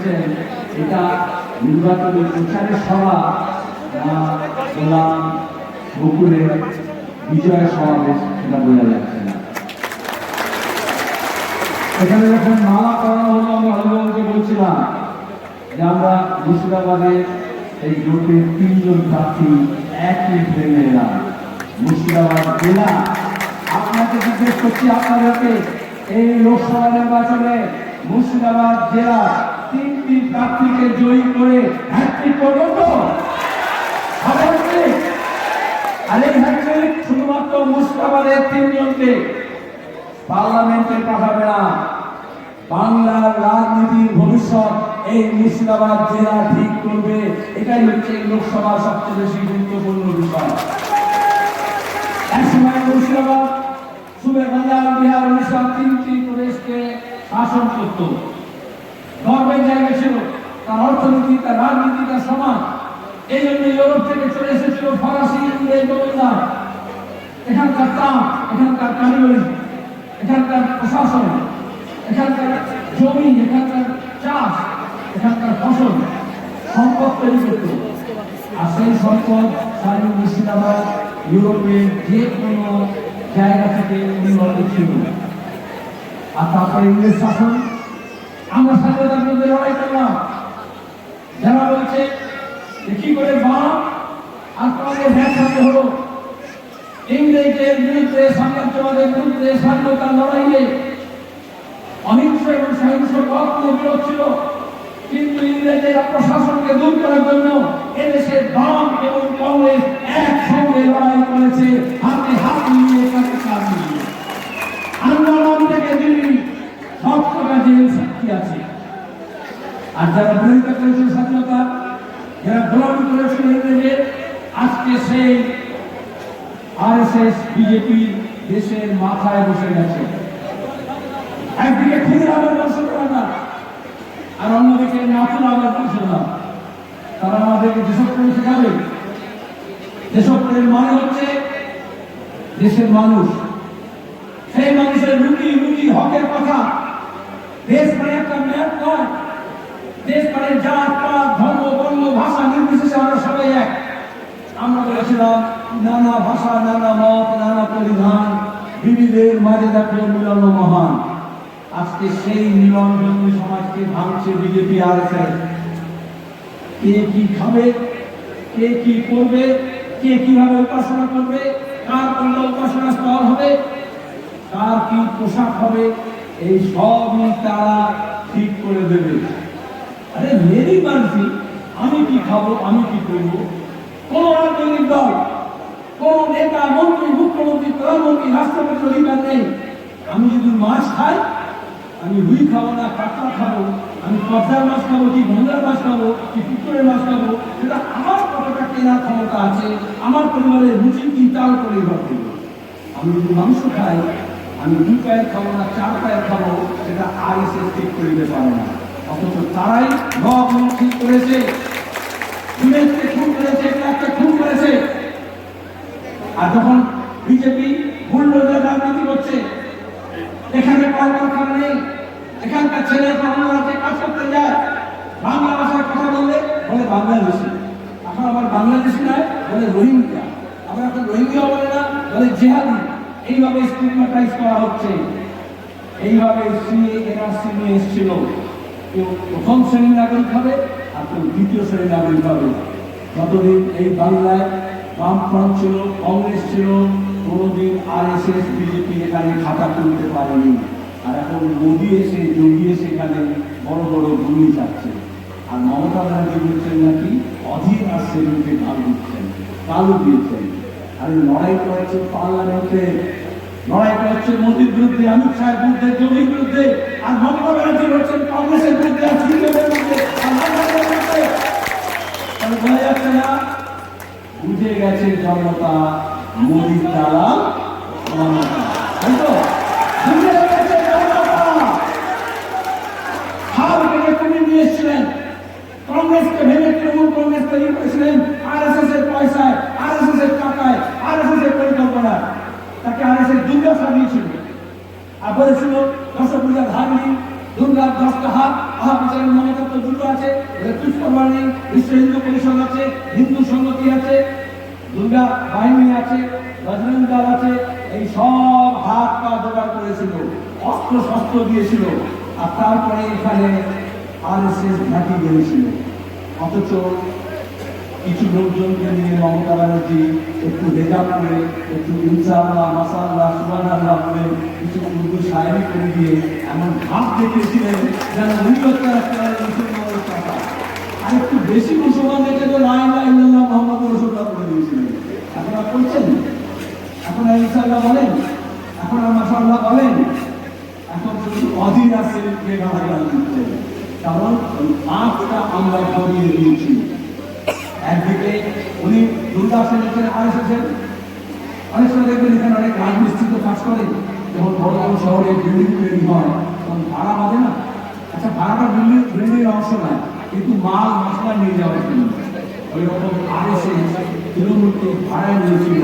এসেছেন এটা নির্বাচনী প্রচারের সভা না গোলাম বকুলের বিজয় সমাবেশ, সেটা বোঝা যাচ্ছে না। এখানে যখন মালা করানো হলো আমি অভিভাবককে বলছিলাম যে আমরা মুর্শিদাবাদের এই জোটের তিনজন প্রার্থী একই ফ্রেমে এলাম। মুর্শিদাবাদ জেলা, আপনাকে জিজ্ঞেস করছি আপনাদেরকে, এই লোকসভা নির্বাচনে মুর্শিদাবাদ জেলা তিনটি প্রার্থীকে জয়ী করে হ্যাট্রিক করব তো? আর এই হ্যাট্রিক শুধুমাত্র মুর্শিদাবাদের তিনজনকে। পার্লামেন্টে পাঠাবে না বাংলার রাজনীতির ভবিষ্যৎ এই মুর্শিদাবাদ জেলা ঠিক করবে। এটাই হচ্ছে এই লোকসভার সবচেয়ে বেশি গুরুত্বপূর্ণ বিষয়। একসময় মুর্শিদাবাদ সুবে বাংলার বিহার, উড়িষ্যা তিনটি প্রদেশকে শাসন করত। গর্বের জায়গা ছিল তার অর্থনীতি, তার রাজনীতি, তার সমাজ। এই জন্য ইউরোপ থেকে চলে এসেছিল ফরাসি, ইংরেজ এখানকার দাম এখানকার কারিগরি, এখানকার প্রশাসন, এখানকার জমি, এখানকার চাষ, এখানকার ফসল, সম্পদ তৈরি করত। আর সেই সম্পদ সারি মুর্শিদাবাদ, ইউরোপের যে কোনো জায়গা থেকে উন্নত ছিল আর তারপরে ইংরেজ শাসন আমরা স্বাধীনতার বিরুদ্ধে লড়াই করলাম। যারা বলছে যে কি করে বাম আর তোমাদের ব্যবসাতে হলো। ইংরেজের বিরুদ্ধে সাম্রাজ্যবাদের বিরুদ্ধে স্বাধীনতার লড়াইয়ে অহিংস এবং সহিংস পথ নিয়ে বিরোধ ছিল। কিন্তু ইংরেজেরা প্রশাসনকে দূর করার জন্য এদেশের বাম এবং কংগ্রেস একসঙ্গে লড়াই করেছে। হাতে হাত মিলিয়ে আন্দোলন থেকে দিল্লি সব কটা জেল সাক্ষী আছে। আর যারা বিরোধিতা করেছিল স্বাধীনতা, যারা করেছিল ইংরেজের, আজকে সেই আরএসএস, বিজেপি দেশের মাথায় বসে গেছে। একদিকে ক্ষুদিরামের বংশধরা আর অন্যদিকে নাতুল আমের বংশধরা তারা আমাদেরকে দেশপ্রেম শেখাবে দেশপ্রেম মানে হচ্ছে দেশের মানুষ। সেই মানুষের রুটি রুটি, হকের কথা দেশ মানে একটা ম্যাপ দেশ মানে জাত পাত ধর্ম বর্ণ ভাষা নির্বিশেষে আমরা সবাই এক আমরা বলেছিলাম নানা ভাষা নানা মত নানা পরিধান বিবিধের মাঝে দেখো মিলন মহান আজকে সেই মিলন সমাজকে ভাঙছে বিজেপি আর কে কি খাবে, কে কি করবে, কে কীভাবে উপাসনা করবে, কার করলে উপাসনা স্থল হবে, কার কি পোশাক হবে এই সবই তারা ঠিক করে দেবে। আরে মেরি মানসি, আমি কি খাব, আমি কি করব? কোন রাজনৈতিক দল, কোন নেতা, মন্ত্রী, মুখ্যমন্ত্রী, প্রধানমন্ত্রী, রাষ্ট্রপতি অধিকার নেই। আমি যদি মাছ খাই, আমি রুই খাব না কাঁকড়া খাব, আমি কর্তার মাছ খাব কি গঙ্গার মাছ খাব, কি পুকুরের মাছ খাব, সেটা আমার কতটা কেনার ক্ষমতা আছে, আমার পরিবারের রুচি কি তার উপর নির্ভর করবে। আমি যদি মাংস খাই আমি দুই পায়ের খাব না, চার পায়ের খাব, সেটা আর ঠিক করে দিতে পারে না। অথচ তারাই নখ ঠিক করেছে বিবেককে খুন করেছে একটা খুন করেছে। আর যখন বিজেপি বুলডোজার রাজনীতি করছে, এখানে কলকারখানা নেই, এখানকার ছেলে রাজ্যে কাজ করতে যায়, বাংলা ভাষায় কথা বললে বলে বাংলাদেশি। এখন আবার বাংলাদেশি নয়, বলে রোহিঙ্গা। আবার এখন রোহিঙ্গা বলে না, বলে জেহাদি। এইভাবে স্টিগমাটাইজ করা হচ্ছে। এইভাবে সিএ এনআরসি নিয়ে এসেছিল। কেউ প্রথম শ্রেণির নাগরিক হবে আর কেউ দ্বিতীয় শ্রেণির নাগরিক হবে। যতদিন এই বাংলায় বামফ্রন্ট ছিল, কংগ্রেস ছিল, কোনোদিন আর এস এস বিজেপি এখানে খাতা তুলতে পারেনি। আর এখন মোদি এসে, যোগী এসে এখানে বড় বড় গুলি চাচ্ছে আর মমতা ব্যানার্জি বলছেন নাকি, অধীর আর সেগুলিকে কাল দিচ্ছেন। কালও দিয়েছেন আর লড়াই করেছে পার্লামেন্টে। লড়াই করেছে মোদির বিরুদ্ধে অমিত আর মমতা ব্যানার্জি গেছে জনতা মোদীর দ্বারা মমতা তাই তো বুঝে গেছে জনতা হাল ভেঙে কমিয়ে নিয়ে এসেছিলেন কংগ্রেসকে ভেঙে তৃণমূল কংগ্রেস তৈরি করেছিলেন আর এস এস এর পয়সায় আর এস এস এর টাকায় আর এস এস এর পরিকল্পনা তাকে আর এস এস দুর্দশা দিয়েছিল আর বলেছিল দশ পূজা ধার নিন দুর্গার দশটা হাত আহা বিচারের মমতা তো দুটো আছে পুষ্পবার নেই বিশ্ব হিন্দু পরিষদ আছে হিন্দু সংগতি আছে দুর্গা বাহিনী আছে বজরং দল আছে এই সব হাত পা জোগাড় করেছিল অস্ত্র শস্ত্র দিয়েছিল আর তারপরে এখানে আর এস এস ঘাঁটি গিয়েছিল অথচ কিছু লোকজনকে নিয়ে মমতা ব্যানার্জি একটু হেজাব করে, একটু ইনসাল্লাহ মাসাল্লাহ সুবানাল্লাহ করে কিছু উর্দু শায়রি করে দিয়ে এমন ভাব দেখিয়েছিলেন যেন আর একটু বেশি মুসলমান দেখে তো ইল্লাহ ইল্লাল্লাহ মোহাম্মদ রসুল্লাহ করে দিয়েছিলেন। আর করছেন এখন আর ইনসাল্লাহ বলেন। আর মাসাল্লাহ বলেন। অধীর আছে কে গালাগাল দিচ্ছেন কারণ ওই আমরা করিয়ে দিয়েছি। একদিকে উনি দুর্গা সেনেছেন আর এসেছেন অনেক সময় দেখবেন এখানে অনেক রাজমিস্ত্রি তো কাজ করে যখন বড় বড় শহরে বিল্ডিং তৈরি হয়, তখন ভাড়া বাঁধে না। আচ্ছা ভাড়াটা বিল্ডিং বিল্ডিং অংশ না, কিন্তু মাল মশলা নিয়ে যাওয়ার জন্য। ওই রকম আর এসে তৃণমূলকে ভাড়ায় নিয়েছিল,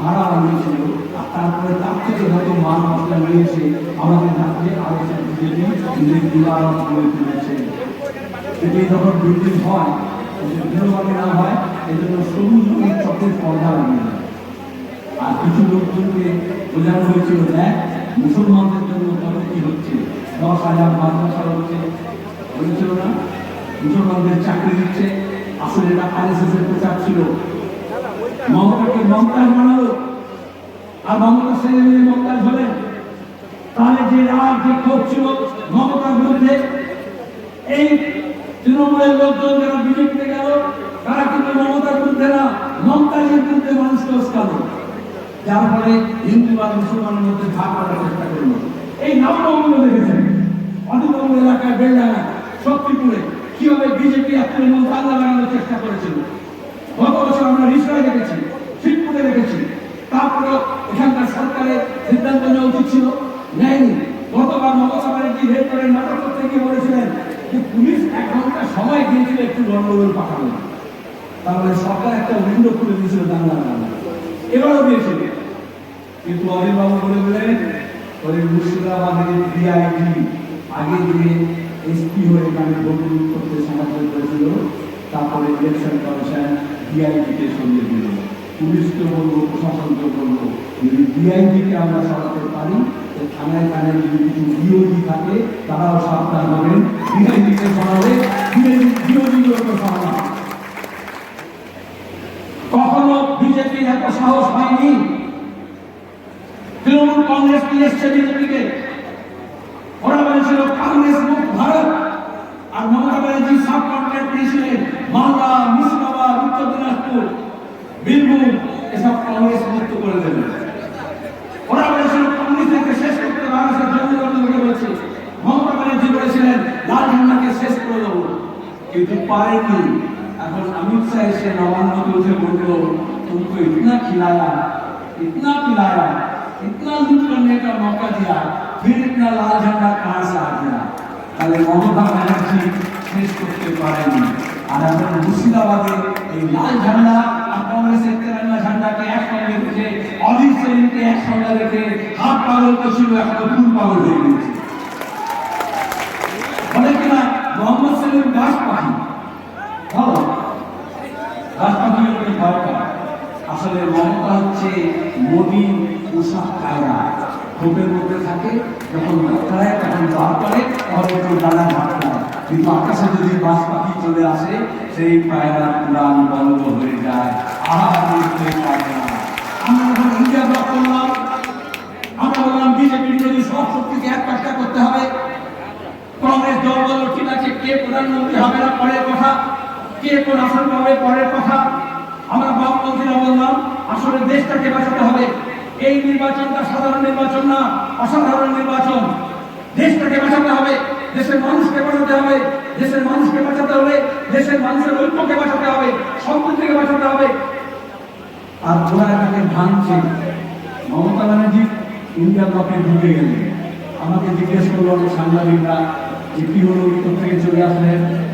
ভাড়া নিয়েছিল আর তারপরে তার থেকে হয়তো মাল মশলা নিয়ে এসে আমাদের রাজ্যে আর এসে বিজেপি নিজের করে তুলেছে যদি যখন বিল্ডিং হয় বিনোদনে না হয় এই জন্য সবুজ রঙের চকের পর্দা লাগিয়ে আর কিছু লোকজনকে বোঝানো হয়েছিল, দেখ, মুসলমানদের জন্য কত কি হচ্ছে? দশ হাজার মাদ্রাসা হচ্ছে। বলেছিল না? মুসলমানদের চাকরি দিচ্ছে। আসলে এটা আর এস এর প্রচার ছিল। মমতাকে মমতাজ বানালো। আর মমতা ছেলে মেয়ে মমতাজ হলেন। তাহলে যে রাগ, যে ক্ষোভ ছিল মমতার বিরুদ্ধে, এই তৃণমূলের লোকজন যারা বিজেপিতে গেল, তারা কিন্তু মমতার বিরুদ্ধে না, মমতাজের বিরুদ্ধে মানুষকে উস্কালো যার ফলে হিন্দু বা মুসলমানের মধ্যে ভাগ করার চেষ্টা করল। এই নবনগুলো দেখেছেন। অধিকঙ্গ এলাকায় বেলডাঙ্গা, শক্তিপুরে, কীভাবে বিজেপি তৃণমূল বাংলা লাগানোর চেষ্টা করেছিল। গত বছর আমরা রিসরায় দেখেছি, শিবপুরে দেখেছি। তারপরে এখানকার সরকারের সিদ্ধান্ত নেওয়া উচিত ছিল। নেয়নি গতবার মমতা ব্যানার্জি রেড করে নাটক করতে গিয়ে বলেছিলেন যে পুলিশ এক ঘণ্টা সময় দিয়েছিল একটু গন্ডগোল পাঠানো তাহলে সরকার একটা উইন্ডো খুলে দিয়েছিল বাংলা বাংলা এবারও দিয়েছিল কিন্তু অনিলবাবু বলে দিলেন ওই মুর্শিদাবাদের ডিআইজি আগে দিয়ে এসপি হয়ে এখানে ভোট করতে সাহায্য করেছিল, তারপরে ইলেকশন কমিশন ডিআইজিকে সরিয়ে দিল। পুলিশকে বলব প্রশাসনকে বলব যদি ডিআইজিকে আমরা সরাতে পারি থানায় থানায় যদি ডিওজি থাকে, তারাও সাবধান হবেন। ডিআইজিকে সরাবে ডিওজিগুলোকে সরানো কখনো বিজেপির এত সাহস হয়নি। তৃণমূল কংগ্রেস নিয়ে এসছে বিজেপিকে ওরা বলেছিল কংগ্রেস মুখ ভারত আর মমতা ব্যানার্জি সাব কন্ট্রাক্ট দিয়েছিলেন মালদা মুর্শিদাবাদ উত্তর দিনাজপুর বীরভূম এসব কংগ্রেস মুক্ত করে দেবে ওরা বলেছিল কংগ্রেসকে শেষ করতে বাংলাদেশের জনগণকে বলেছে মমতা ব্যানার্জি বলেছিলেন লাল ঝান্ডাকে শেষ করে দেবো কিন্তু পারেনি এখন अमित शाह এসে নবান্নকে উঠে বললো तुमको इतना खिलाया इतना पिलाया इतना लूट करने का मौका दिया फिर इतना लाल झंडा कहाँ से आ गया তাহলে মমতা ব্যানার্জি শেষ করতে পারেনি আর এখন মুর্শিদাবাদে এই লাল ঝান্ডা আর কংগ্রেসের তেরাঙ্গা ঝান্ডাকে একসঙ্গে রেখে অজিত সেনকে একসঙ্গে রেখে হাত পাগল করছিল এখন ফুল পাগল হয়ে গেছে মোহাম্মদ সেলিম গাছ পাখি ভালো। গাছ পাখি ভয় পায় আসলে মমতা হচ্ছে মোদি পোশাক কায়রা। খোপের মধ্যে থাকে, যখন কাটায় তখন বার করে, তখন একটু ডানা ঝাঁকায় কিন্তু আকাশে যদি বাস পাখি চলে আসে, সেই পায়রা উড়ান বন্ধ হয়ে যায়। পায় আমরা যখন ইন্ডিয়া ব্লক করলাম, আমরা বললাম বিজেপির যদি সব শক্তিকে এক কাজটা করতে হবে কংগ্রেস দল বলল ঠিক আছে কে প্রধানমন্ত্রী হবে না পরের কথা, কে কোন আসন পাবে পরের কথা, আমরা বামপন্থীরা বললাম আসলে দেশটাকে বাঁচাতে হবে। এই নির্বাচনটা সাধারণ নির্বাচন না, অসাধারণ নির্বাচন। দেশটাকে বাঁচাতে হবে, দেশের মানুষকে বাঁচাতে হবে, দেশের মানুষকে বাঁচাতে হবে দেশের মানুষের ঐক্যকে বাঁচাতে হবে, সম্পত্তিকে বাঁচাতে হবে। আর ওরা এটাকে ভাঙছে মমতা ব্যানার্জি ইন্ডিয়া ব্লকে ঢুকে গেলেন। আমাকে জিজ্ঞেস করল সাংবাদিকরা যে কি হলো উত্তর থেকে চলে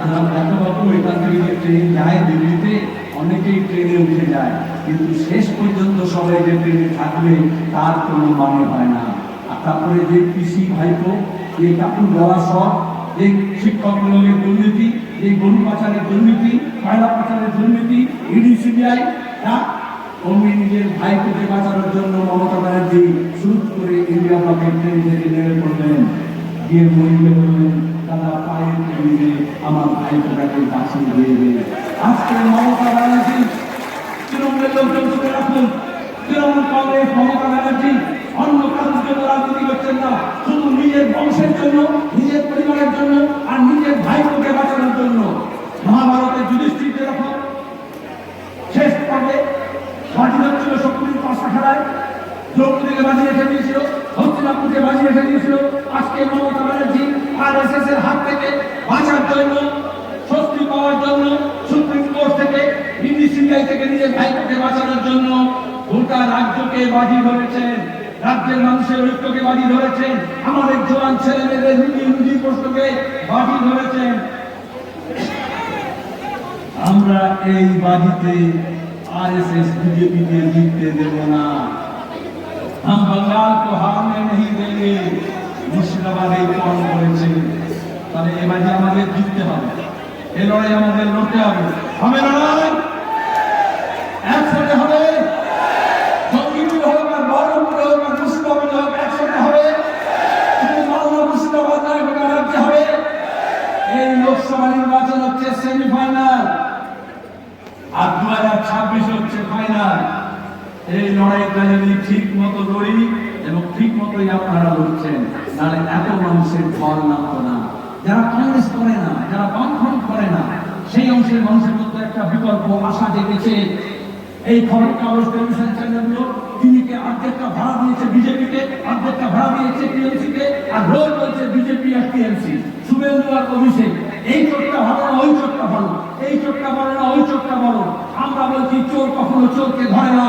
আর এত বাবু এখান থেকে যে ট্রেন যায়, দিল্লিতে অনেকেই ট্রেনে উঠে যায়। কিন্তু শেষ পর্যন্ত সবাই যে ট্রেনে থাকবে, তার কোনো মানে হয় না। আর তারপরে যে পিসি ভাইপো এই কাপড় দেওয়া সব এই শিক্ষক নিয়োগের দুর্নীতি এই গরু পাচারের দুর্নীতি কয়লা পাচারের দুর্নীতি, ইডি, সিবিআই অমনি নিজের ভাইকে বাঁচানোর জন্য মমতা ব্যানার্জি শুরু করে ইন্ডিয়া ব্লকের ট্রেন থেকে নেমে পড়লেন গিয়ে বললেন তারা পায়ের টেবিলে আমার ভাইকে বাঁচিয়ে দিয়ে দেবে। আজকে মমতা ব্যানার্জি, তৃণমূলের লোকজন শুনে রাখুন, তৃণমূল কংগ্রেস, মমতা ব্যানার্জি, অন্য কাজের জন্য রাজনীতি করছেন না, শুধু নিজের বংশের জন্য, নিজের পরিবারের জন্য আর নিজের ভাইকে বাঁচানোর জন্য। মহাভারতের যুধিষ্ঠির যেরকম শেষ পর্বে বাজি হচ্ছিল শক্তির পাশা খেলায় দ্রৌপদীকে বাজি রেখে দিয়েছিল মিদনাপুরকে বাজিয়ে ফেলিয়েছিল আজকে মমতা ব্যানার্জি এর হাত থেকে বাঁচার জন্য, স্বস্তি পাওয়ার জন্য, সুপ্রিম কোর্ট থেকে সিবিআই থেকে নিজের ভাইকে বাঁচানোর জন্য গোটা রাজ্যকে বাজি ধরেছেন। রাজ্যের মানুষের ঐক্যকে বাজি ধরেছেন। আমাদের জোয়ান ছেলে মেয়েদের প্রশ্নকে বাজি ধরেছেন। আমরা এই বাজিতে আর এস এস বিজেপিকে জিততে দেব না। हम बंगाल को हारने नहीं देंगे মুর্শিদাবাদ এই প্রমাণ করেছে তাহলে এ বাজি আমাদের জিততে হবে এ লড়াই আমাদের লড়তে হবে হবে লড়াই একসাথে হবে জঙ্গিপুর হোক আর বহরমপুর হোক আর মুর্শিদাবাদ হোক একসাথে হবে শুধু মালদা মুর্শিদাবাদ নয় গোটা রাজ্যে হবে এই লোকসভা নির্বাচন হচ্ছে সেমিফাইনাল এই লড়াইটা যদি ঠিক মতো লড়ি এবং ঠিক মতোই আপনারা লড়ছেন। নাহলে এত মানুষের ফল নামতো না। যারা কংগ্রেস করে না, যারা বামফ্রন্ট করে না, সেই অংশের মানুষের মধ্যে একটা বিকল্প আশা জেগেছে। এই খবর কাগজ টেলিভিশন চ্যানেলগুলো অর্ধেকটা ভাড়া দিয়েছে বিজেপিকে, অর্ধেকটা ভাড়া দিয়েছে টিএমসি কে আর রোজ বলছে বিজেপি আর টিএমসি। শুভেন্দু আর অভিষেক, এই চোখটা ভালো না ওই চোখটা ভালো? এই চোখটা বলো না ওই চোখটা বলো আমরা বলছি চোর কখনো চোরকে ধরে না।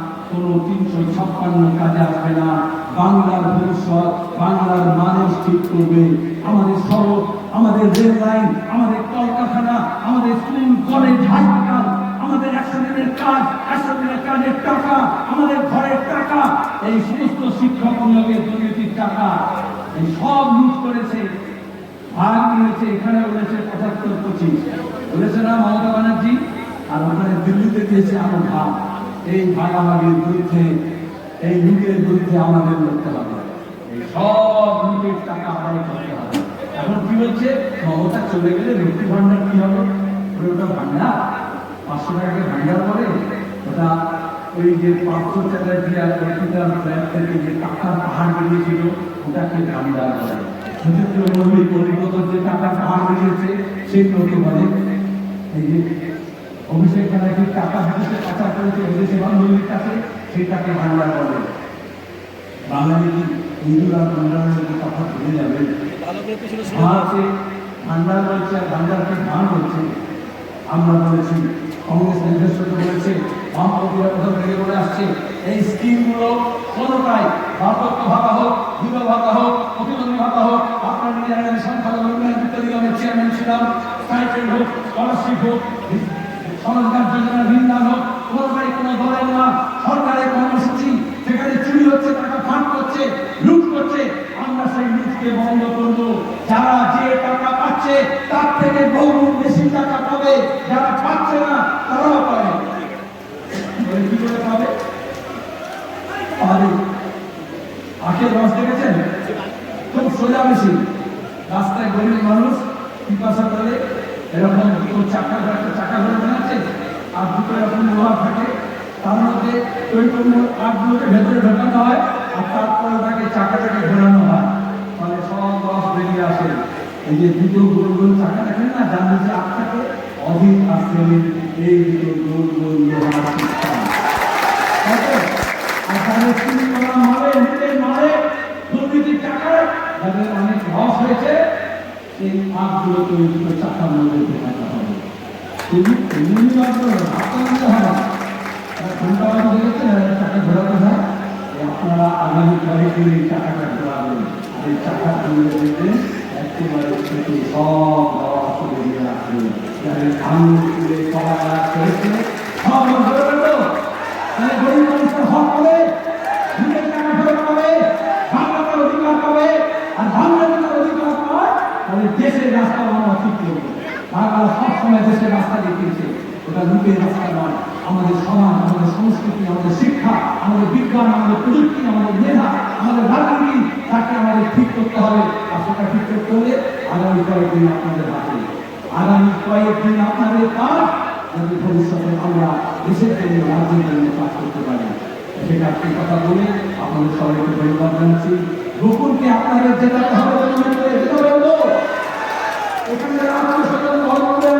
কোনো তিনশো ছাপ্পান্ন কাজে আসবে না। বাংলার ভবিষ্যৎ, বাংলার মানুষ ঠিক করবে। আমাদের সড়ক, আমাদের রেল লাইন, আমাদের কলকারখানা, আমাদের স্কুল, কলেজ হাসপাতাল আমাদের একশো দিনের কাজ, একশো দিনের কাজের টাকা, আমাদের ঘরের টাকা, এই সমস্ত শিক্ষক নিয়োগের দুর্নীতির টাকা, এই সব লুট করেছে, ভাগ নিয়েছে, এখানে বলেছে পঁচাত্তর পঁচিশ। বলেছে না মমতা ব্যানার্জি, আর ওখানে দিল্লিতে দিয়েছে আরও ভাগ। এই ভাগাভাগির বিরুদ্ধে, এই লুটের বিরুদ্ধে আমাদের লড়তে হবে। এই সব লুটের টাকা আদায় করতে হবে এখন কি হচ্ছে? মমতা চলে গেলে লক্ষ্মী ভান্ডার কি হবে? ওটা ভান্ডার পাঁচশো টাকাকে ভান্ডার করে ওটা ওই যে পাঁচশো টাকা দিয়ে ক্যাপিটাল ব্যাংক থেকে যে টাকার পাহাড় বেরিয়েছিল, ওটাকে ভান্ডার করে মল্লিক কলিকতার যে টাকার পাহাড় বেরিয়েছে, সেই বলে এই যে অভিষেক ব্যানার্জি টাকা বিদেশে পাচার করেছে বিদেশি বান্ধবীর কাছে সেই সেটাকে ভান্ডার করে বাঙালি হিন্দুরা বাংলার কথা ভুলে যাবে? ভারতে ভান্ডার বলছে আর ভান্ডারকে ধান বলছে আমরা বলেছি, কংগ্রেস নির্দেশক বলেছে বামপন্থীরা কোথাও থেকে বলে আসছে। এই স্কিমগুলো কোনোটাই বার্ধক্য ভাতা হোক বিধবা ভাতা হোক প্রতিবন্ধী ভাতা হোক, আপনার নিজের সংখ্যালঘু উন্নয়ন নিগমের চেয়ারম্যান ছিলাম স্টাইপেন্ড হোক স্কলারশিপ হোক সরকার যোজনা ভিন্ন হোক কোনোটাই কোনো দলের না সরকারের কর্মসূচি সেখানে চুরি হচ্ছে টাকা ফাঁক করছে লুট করছে আমরা সেই লুটকে বন্ধ করব যারা যে টাকা পাচ্ছে তার থেকে বহুগুণ বেশি টাকা পাবে যারা পাচ্ছে না তারাও পাবে বলে কি করে পাবে পাবে আখের রস দেখেছেন খুব সোজা বেশি রাস্তায় গরিব মানুষ পিপাসা করে এরকম দুটো চাকা একটা চাকা ধরে বানাচ্ছে আর দুটো এরকম লোহা থাকে মধ্যে ওই কোনো কাঠগুলোকে ভেতরে ঢোকানো হয় আর তারপরে ওটাকে চাকাটাকে ঘোরানো হয়। মানে সব রস বেরিয়ে আসে। এই যে দুটো গোল গোল চাকা দেখেন না, যার নিচে আট থাকে অধিক আসছে এই দুটো গোল গোল অনেক লস হয়েছে, এই আটগুলো তৈরি করে চাকার মধ্যে ঢোকাতে হবে। আপনার হবে শুনতে দেখেছেন টাকা ঘোরাতে হয় থেকে সব তাহলে গরিব অধিকার পাবে আর ধান অধিকার পায় তাহলে দেশের রাস্তা বানানো ঠিক করবে সবসময় দেশের রাস্তা দেখিয়েছে ওটা লুকের রাস্তা আমাদের সমাজ আমাদের সংস্কৃতি আমাদের শিক্ষা আমাদের বিজ্ঞান আমাদের প্রযুক্তি আমাদের মেধা আমাদের রাজনীতি তাকে আমাদের ঠিক করতে হবে। আর সেটা ঠিক করতে হলে আগামী কয়েকদিন আপনাদের হাতে আগামী কয়েকদিন আপনাদের কাজ যাতে ভবিষ্যতে আমরা দেশের জন্য রাজ্যের জন্য কাজ করতে পারি। সেটা একটি কথা বলে আপনাদের সবাইকে ধন্যবাদ জানাচ্ছি। গোকুলকে আপনাদের জেতাতে হবে। এখানে ধর্মপ্রাণ,